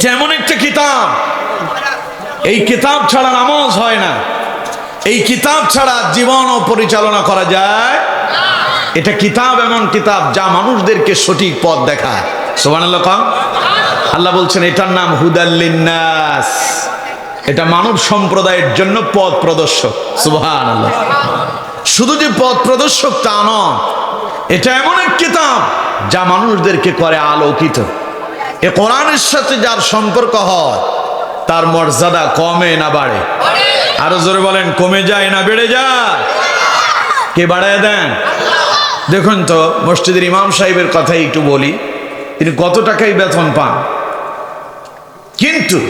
এটা এমন একটা কিতাব, এই কিতাব ছাড়া নামাজ হয় না। এই কিতাব ছাড়া জীবন ও পরিচালনা করা যায়। এটা কিতাব এমন কিতাব যা মানুষদেরকে সঠিক পথ দেখায়। সোমান আল্লাহ বলছেন, এটার নাম হুদাল্লিন্নাস এটা মানব সম্প্রদায়ের জন্য পথ প্রদর্শক। সুবহান আল্লাহ শুধু যে পথ প্রদর্শক তা নয়, এটা এমন এক কিতাব যা মানুষদেরকে করে আলোকিত। এ কোরআনের সাথে যার সম্পর্ক হয়, তার মর্যাদা কমে না বাড়ে। আরও জোরে বলেন, কমে যায় না বেড়ে যায়? কে বাড়ায় দেন? দেখুন তো, মসজিদের ইমাম সাহেবের কথাই একটু বলি, তিনি কত টাকাই বেতন পান। কিন্তু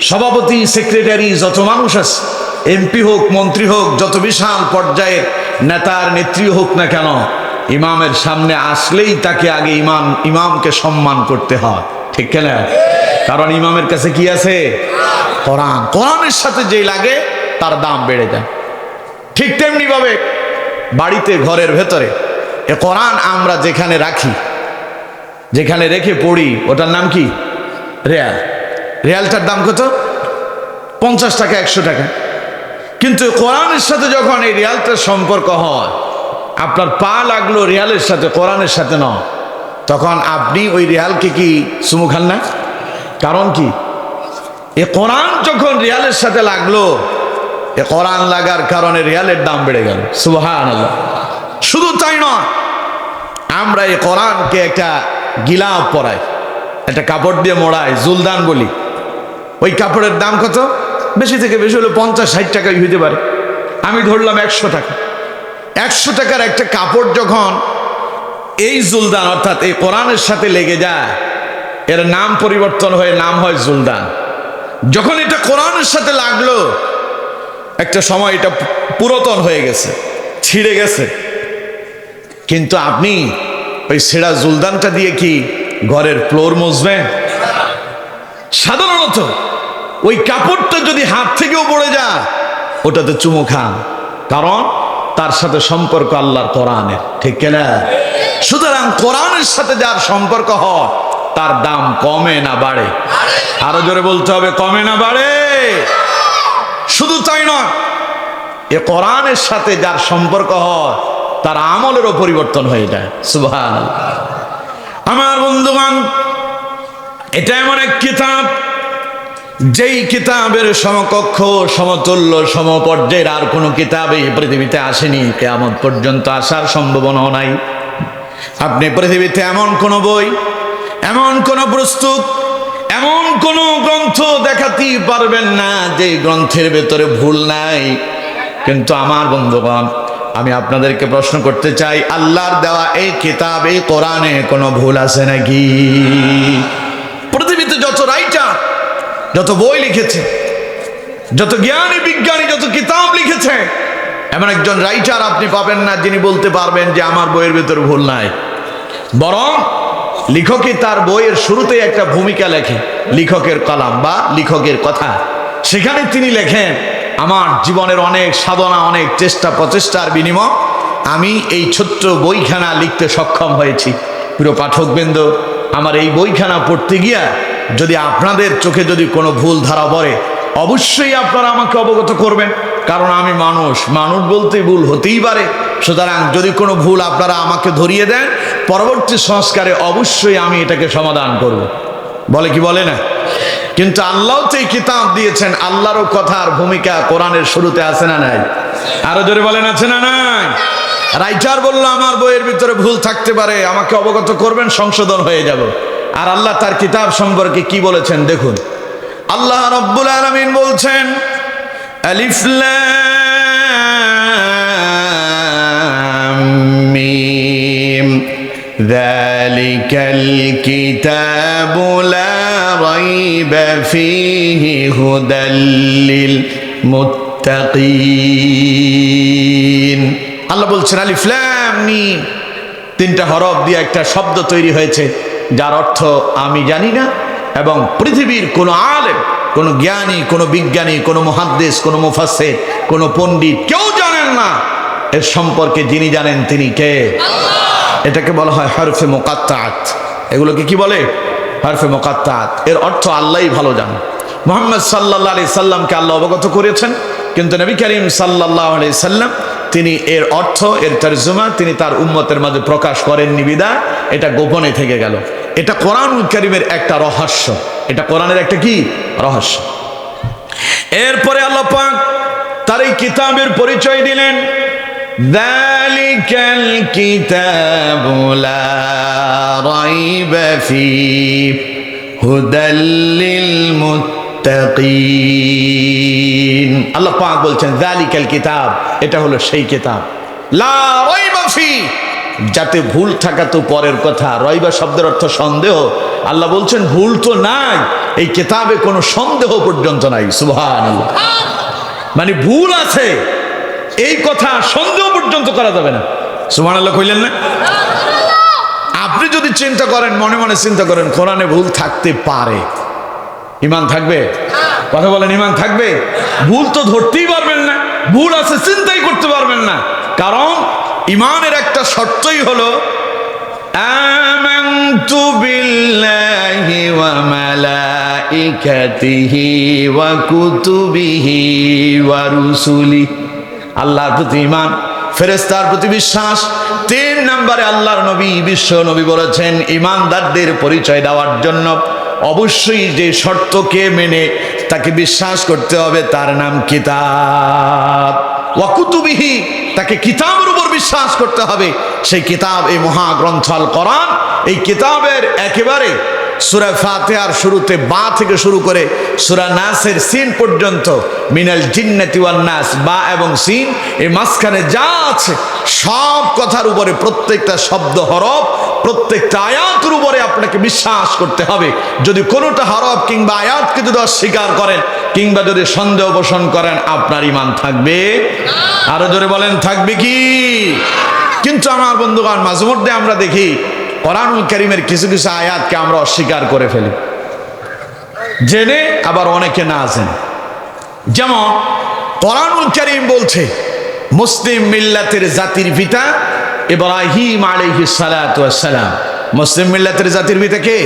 সভাপতি, সেক্রেটারি, যত মানুষ আছে, এমপি হোক, মন্ত্রী হোক, যত বিশাল পর্যায়ের নেতার নেত্রী হোক না কেন, ইমামের সামনে আসলেই তাকে আগে ইমাম ইমামকে সম্মান করতে হয়। ঠিক কেনা? কারণ ইমামের কাছে কি আছে? কোরআন। কোরআনের সাথে যেই লাগে, তার দাম বেড়ে যায়। ঠিক তেমনি ভাবে বাড়িতে, ঘরের ভেতরে, এ কোরআন আমরা যেখানে রাখি, যেখানে রেখে পড়ি, ওটার নাম কি? রেয়াল। রেয়ালটার দাম কত? পঞ্চাশ টাকা, একশো টাকা। কিন্তু কোরআনের সাথে যখন এই রেয়ালটার সম্পর্ক হয়, আপনার পা লাগল রেয়ালের সাথে, কোরআনের সাথে নয়। তখন আপনি ওই রেয়ালকে কি চুমু খান না? কারণ কি? এ কোরআন যখন রেয়ালের সাথে লাগল, এ কোরআন লাগার কারণে রেয়ালের দাম বেড়ে গেল। সুবহান শুধু তাই নয়, আমরা এই কোরআনকে একটা গিলাপ পরাই, একটা কাপড় দিয়ে মোড়াই, জুলদান বলি। ওই কাপড়ের দাম কত? বেশি থেকে বেশি হলে পঞ্চাশ, ষাট টাকাই হইতে পারে। আমি ধরলাম একশো টাকা। একশো টাকার একটা কাপড় যখন এই জুলদান, অর্থাৎ এই কোরআনের সাথে লেগে যায়, এর নাম পরিবর্তন হয়ে নাম হয় জুলদান। যখন এটা কোরআনের সাথে লাগল, একটা সময় এটা পুরাতন হয়ে গেছে, ছিঁড়ে গেছে। কিন্তু আপনি ওই ছেঁড়া জুলদানটা দিয়ে কি ঘরের ফ্লোর মুছবেন? সাধারণত ওই কাপড়টা যদি হাত থেকেও পড়ে যায়, ওটাতে চুমু খান। কারণ তার সাথে সম্পর্ক আল্লাহর কোরআনের, ঠিক কিনা? সুতরাং কোরআনের সাথে যার সম্পর্ক হয়, তার দাম কমে না বাড়ে। আরও জোরে বলতে হবে, কমে না বাড়ে। শুধু তাই নয়, এ কোরআনের সাথে যার সম্পর্ক হয়, তার আমলেরও পরিবর্তন হয়ে যায়। সুবহান আমার বন্ধুগণ, এটা এমন এক কিতাব, যেই কিতাবের সমকক্ষ, সমতুল্য, সমপর্যায়ের আর কোনো কিতাব এই পৃথিবীতে আসেনি। কেমন পর্যন্ত আসার সম্ভাবনাও নাই। আপনি পৃথিবীতে এমন কোনো বই, এমন কোন প্রস্তুত এমন কোন গ্রন্থ দেখাতেই পারবেন না যে গ্রন্থের ভেতরে ভুল নাই। কিন্তু আমার বন্ধুগণ, আমি আপনাদেরকে প্রশ্ন করতে চাই, আল্লাহর দেওয়া এই কিতাবে কোরআনে কোনো ভুল আছে নাকি? পৃথিবীতে যত রাইটার, যত বই লিখেছে, যত জ্ঞানী বিজ্ঞানী, যত কিতাব লিখেছে এমন একজন রাইটার আপনি পাবেন না যিনি বলতে পারবেন যে আমার বইয়ের ভেতর ভুল নাই। বরং লেখকই তার বইয়ের শুরুতেই একটা ভূমিকা লেখে, লেখকের কলাম বা লেখকের কথা। সেখানে তিনি লেখেন, আমার জীবনের অনেক সাধনা, অনেক চেষ্টা, প্রচেষ্টার বিনিময় আমি এই ছোট্ট বইখানা লিখতে সক্ষম হয়েছি। প্রিয় পাঠকবৃন্দ, আমার এই বইখানা পড়তে গিয়া যদি আপনাদের চোখে যদি কোনো ভুল ধারা পড়ে, অবশ্যই আপনারা আমাকে অবগত করবেন। কারণ আমি মানুষ। মানুষ বলতে ভুল হতেই পারে। সুতরাং যদি কোনো ভুল আপনারা আমাকে ধরিয়ে দেন, পরবর্তী সংস্কারে অবশ্যই আমি এটাকে সমাধান করব। বলে কি বলে না? কিন্তু আল্লাহ তো এই কিতাব দিয়েছেন, আল্লাহরও কথার ভূমিকা কোরআনের শুরুতে আছে না নাই? আরও জোরে বলেন, আছে না নাই? রাইটার বলল, আমার বইয়ের ভিতরে ভুল থাকতে পারে, আমাকে অবগত করবেন, সংশোধন হয়ে যাব। আর আল্লাহ তার কিতাব সম্পর্কে কি বলেছেন, দেখুন। আল্লাহ রব্বুল আলমিন বলছেন আলিফ লাম মিম ذلك الكتاب لا ريب فيه هدى للمتقين আল্লাহ বলছেন আলিফ লাম মিম তিনটা হরফ দিয়ে একটা শব্দ তৈরি হয়েছে যার অর্থ আমি জানি না এবং পৃথিবীর কোনো আলেম কোনো জ্ঞানী কোনো বিজ্ঞানী কোনো মহাদ্দেশ কোনো মুফাসের কোনো পণ্ডিত কেউ জানেন না। এর সম্পর্কে যিনি জানেন তিনি কে? এটাকে বলা হয় হরফে মোকাত্তাত। এগুলোকে কি বলে? হরফে মোকাত্তাত। এর অর্থ আল্লাহই ভালো জান। মোহাম্মদ সাল্লাহ আলি সাল্লামকে আল্লাহ অবগত করেছেন কিন্তু নবী করিম সাল্লাহ আলি সাল্লাম তিনি এর অর্থ এর তর্জমা তিনি তার উম্মতের মাঝে প্রকাশ করেন নিবিদা এটা গোপনে থেকে গেল। এটা কোরআন করিমের একটা রহস্য। এটা কোরআনের একটা কি? রহস্য। এরপরে আল্লাহ তার এই কিতাবের পরিচয় দিলেন। দালিকাল কিতাবুলা রাইবা ফি হুদাল্লিল মুত্তাকিন আল্লাহ বলছেন দালিকাল কিতাব এটা হলো সেই কিতাব। লা রাইবা ফি, যাতে ভুল থাকা তো পরের কথা। রইবা শব্দের অর্থ সন্দেহ। আল্লাহ বলছেন, ভুল তো নাই। এই কেতাবে কোনো সন্দেহ পর্যন্ত নাই, সুবহানাল্লাহ। মানে ভুল আছে। এই কথা সন্দেহ পর্যন্ত করা যাবে না। সুমান আল্লাহ কইলেন না? আপনি যদি চিন্তা করেন, মনে মনে চিন্তা করেন, কোরআনে ভুল থাকতে পারে। ইমান থাকবে? কথা বলেন, ইমান থাকবে? ভুল তো ধরতেই পারবেন না। ভুল আছে, চিন্তাই করতে পারবেন না। কারণ ইমানের একটা শর্তই হলো আল্লাহর প্রতি ফেরেস্তার প্রতি বিশ্বাস। তিন নম্বরে আল্লাহর নবী, বিশ্ব নবী বলেছেন ইমানদারদের পরিচয় দেওয়ার জন্য অবশ্যই যে শর্তকে মেনে তাকে বিশ্বাস করতে হবে, তার নাম কিতাব। ওয়াকুতুবিহি তাকে কিতাবের উপর বিশ্বাস করতে হবে। সেই কিতাব, এই মহাগ্রন্থ আল করান এই কিতাবের একেবারে সুরা ফাতেহার শুরুতে বা থেকে শুরু করে সুরা নাসের সিন পর্যন্ত মিনাল জিন্নাতি ওয়ান নাস, বা এবং সিন, এই মাঝখানে যা আছে, সব কথার উপরে প্রত্যেকটা শব্দ হরফ, প্রত্যেকটা আয়াতের উপরে আপনাকে বিশ্বাস করতে হবে। যদি কোনোটা হরফ কিংবা আয়াতকে যদি অস্বীকার করেন, কিংবা যদি সন্দেহ পোষণ করেন, আপনার ইমান থাকবে। আরও জোরে বলেন, থাকবে কি? কিন্তু আমার বন্ধুগণ, মাঝে মধ্যে আমরা দেখি কোরআনুল করিমের কিছু কিছু আয়াতকে আমরা অস্বীকার করে ফেলি। জেনে আবার অনেকে না আছেন যেমন, কোরআনুল করিম বলছে, মুসলিম মিল্লাতের জাতির পিতা ইব্রাহিম আলাইহিস সালাতু সালাম। মুসলিম মিল্লাতের জাতির পিতা কে?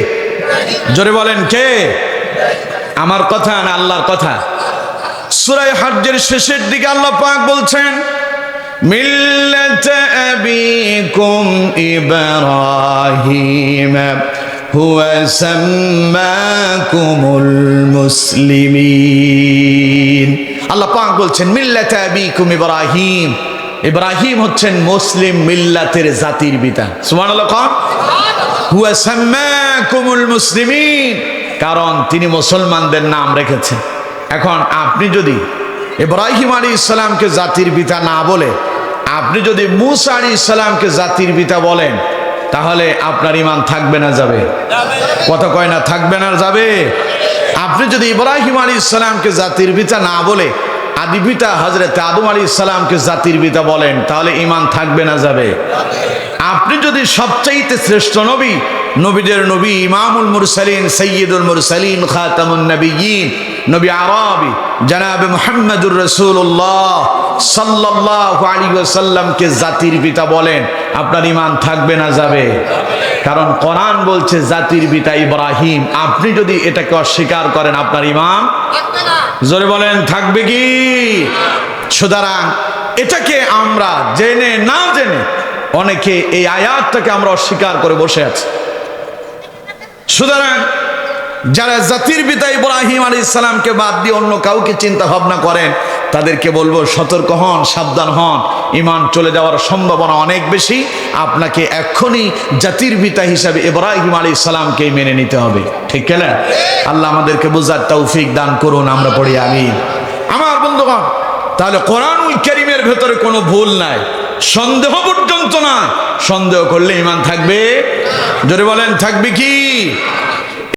জোরে বলেন কে? আমার কথা না আল্লাহর কথা? সূরা হজ্জের শেষের দিকে আল্লাহ পাক বলছেন মিল্লাত আবিকুম ইব্রাহিম, হুয়া সাম্মাকুমুল মুসলিমিন। আল্লাহ পাক বলছেন, মিল্লাত আবিকুম ইব্রাহিম। ইব্রাহিম হচ্ছেন মুসলিম মিল্লাতের জাতির পিতা। সুবহানাল্লাহ কোন। হুয়া সাম্মাকুমুল মুসলিমিন। কারণ তিনি মুসলমানদের নাম রেখেছেন। এখন আপনি যদি ইব্রাহিম আলী ইসলামকে জাতির পিতা না বলে আপনি যদি মুসা আলী ইসলামকে জাতির পিতা বলেন, তাহলে আপনার ইমান থাকবে না, যাবে। কথা কয় না, থাকবে না, যাবে। আপনি যদি ইব্রাহিম আলী ইসলামকে জাতির পিতা না বলে, আদি পিতা হজরত আদম আলী ইসলামকে জাতির পিতা বলেন, তাহলে ইমান থাকবে না, যাবে। আপনি যদি সবচাইতে শ্রেষ্ঠ নবী, নবীদের নবী ইমামুল মুরসালিন সৈয়দুল মুরসালিন, খাতামুন নবীন নবী আরবি, জনাব মুহাম্মদুর রসুল্লাহ সাল্লাল্লাহু আলাইহি ওয়াসাল্লামকে জাতির পিতা বলেন। আপনার ইমান থাকবে না, যাবে। কারণ কোরআন বলছে জাতির পিতা ইব্রাহিম। আপনি যদি এটাকে অস্বীকার করেন, আপনার ইমান জোরে বলেন, থাকবে কি? সুতরাং এটাকে আমরা জেনে না জেনে অনেকে এই আয়াতটাকে আমরা অস্বীকার করে বসে আছি। সুতরাং যারা জাতির পিতা ইব্রাহিম আলী ইসলামকে বাদ দিয়ে অন্য কাউকে চিন্তা ভাবনা করেন, তাদেরকে বলব, সতর্ক হন, সাবধান হন। ইমান চলে যাওয়ার সম্ভাবনা অনেক বেশি। আপনাকে এক্ষুনি জাতির পিতা হিসাবে ইব্রাহিম আলী ইসলামকে মেনে নিতে হবে। ঠিক কেনা আল্লাহ আমাদেরকে বোঝার তৌফিক দান করুন, আমরা পড়ি আমি আমার বন্ধুগণ, তাহলে কোরআনুল করিমের ভেতরে কোনো ভুল নাই। সন্দেহ পর্যন্ত না। সন্দেহ করলে ইমান থাকবে? জোরে বলেন, থাকবে কি?